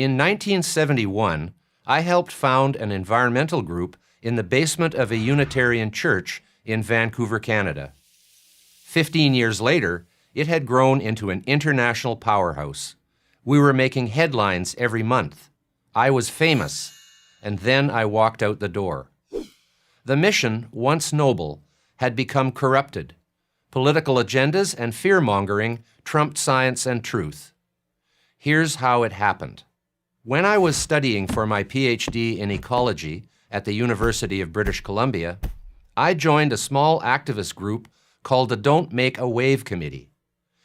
In 1971, I helped found an environmental group in the basement of a Unitarian church in Vancouver, Canada. Fifteen years later, it had grown into an international powerhouse. We were making headlines every month. I was famous, and then I walked out the door. The mission, once noble, had become corrupted. Political agendas and fear mongering trumped science and truth. Here's how it happened. When I was studying for my PhD in ecology at the University of British Columbia, I joined a small activist group called the Don't Make a Wave Committee.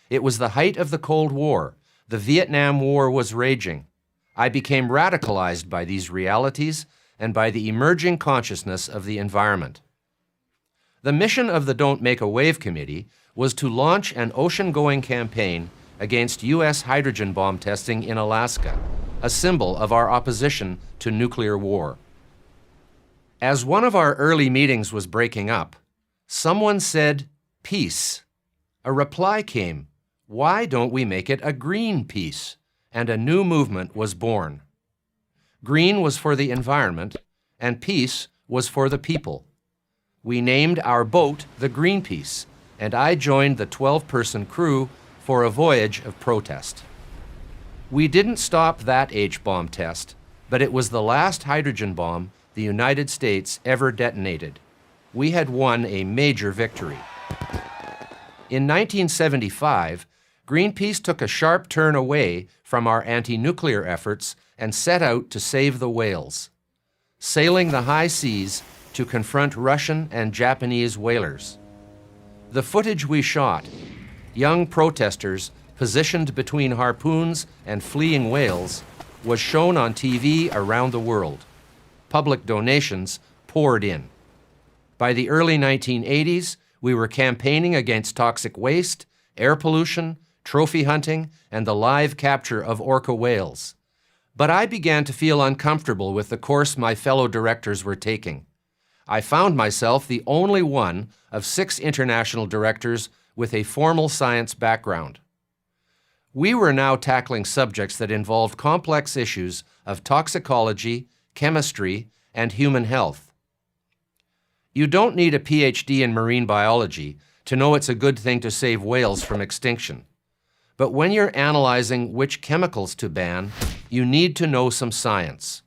It was the height of the Cold War. The Vietnam War was raging. I became radicalized by these realities and by the emerging consciousness of the environment. The mission of the Don't Make a Wave Committee was to launch an ocean-going campaign against U.S. hydrogen bomb testing in Alaska, a symbol of our opposition to nuclear war. As one of our early meetings was breaking up, someone said, peace. A reply came, why don't we make it a green peace? And a new movement was born. Green was for the environment, and peace was for the people. We named our boat the Greenpeace, and I joined the 12-person crew for a voyage of protest. We didn't stop that H-bomb test, but it was the last hydrogen bomb the United States ever detonated. We had won a major victory. In 1975, Greenpeace took a sharp turn away from our anti-nuclear efforts and set out to save the whales, sailing the high seas to confront Russian and Japanese whalers. The footage we shot, young protesters positioned between harpoons and fleeing whales, was shown on TV around the world. Public donations poured in. By the early 1980s, we were campaigning against toxic waste, air pollution, trophy hunting, and the live capture of orca whales. But I began to feel uncomfortable with the course my fellow directors were taking. I found myself the only one of six international directors with a formal science background. We were now tackling subjects that involved complex issues of toxicology, chemistry, and human health. You don't need a PhD in marine biology to know it's a good thing to save whales from extinction. But when you're analyzing which chemicals to ban, you need to know some science.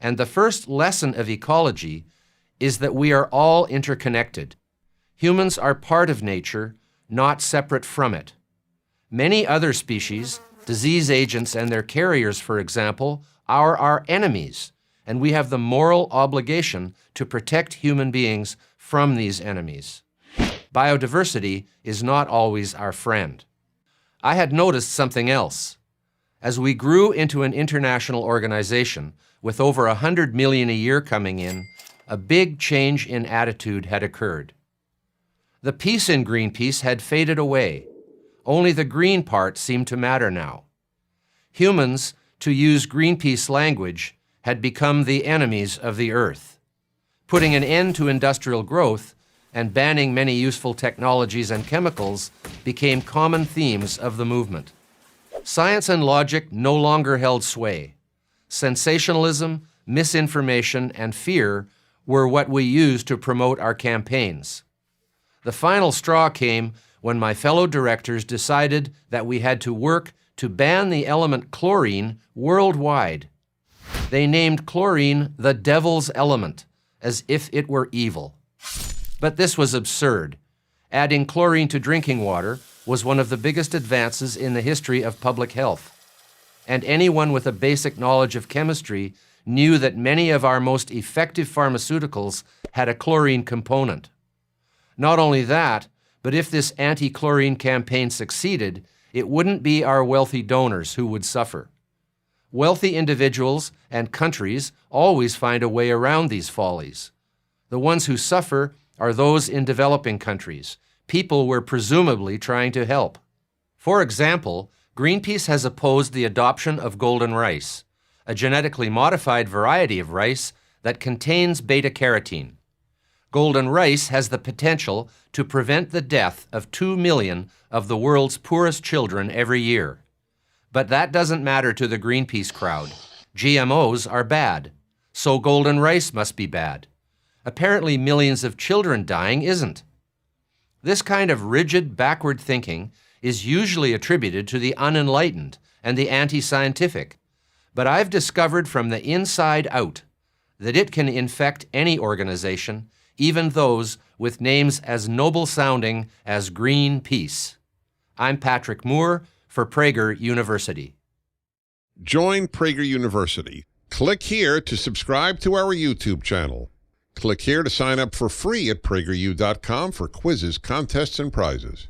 And the first lesson of ecology is that we are all interconnected. Humans are part of nature, not separate from it. Many other species, disease agents and their carriers, for example, are our enemies, and we have the moral obligation to protect human beings from these enemies. Biodiversity is not always our friend. I had noticed something else. As we grew into an international organization with over 100 million a year coming in, a big change in attitude had occurred. The peace in Greenpeace had faded away. Only the green part seemed to matter now. Humans, to use Greenpeace language, had become the enemies of the earth. Putting an end to industrial growth and banning many useful technologies and chemicals became common themes of the movement. Science and logic no longer held sway. Sensationalism, misinformation, and fear were what we used to promote our campaigns. The final straw came when my fellow directors decided that we had to work to ban the element chlorine worldwide. They named chlorine the devil's element, as if it were evil. But this was absurd. Adding chlorine to drinking water was one of the biggest advances in the history of public health. And anyone with a basic knowledge of chemistry knew that many of our most effective pharmaceuticals had a chlorine component. Not only that, but if this anti-chlorine campaign succeeded, it wouldn't be our wealthy donors who would suffer. Wealthy individuals and countries always find a way around these follies. The ones who suffer are those in developing countries, people we're presumably trying to help. For example, Greenpeace has opposed the adoption of golden rice, a genetically modified variety of rice that contains beta-carotene. Golden rice has the potential to prevent the death of 2 million of the world's poorest children every year. But that doesn't matter to the Greenpeace crowd. GMOs are bad. So golden rice must be bad. Apparently, millions of children dying isn't. This kind of rigid, backward thinking is usually attributed to the unenlightened and the anti scientific. But I've discovered from the inside out that it can infect any organization, even those with names as noble sounding as Greenpeace. I'm Patrick Moore for Prager University. Join Prager University. Click here to subscribe to our YouTube channel. Click here to sign up for free at prageru.com for quizzes, contests, and prizes.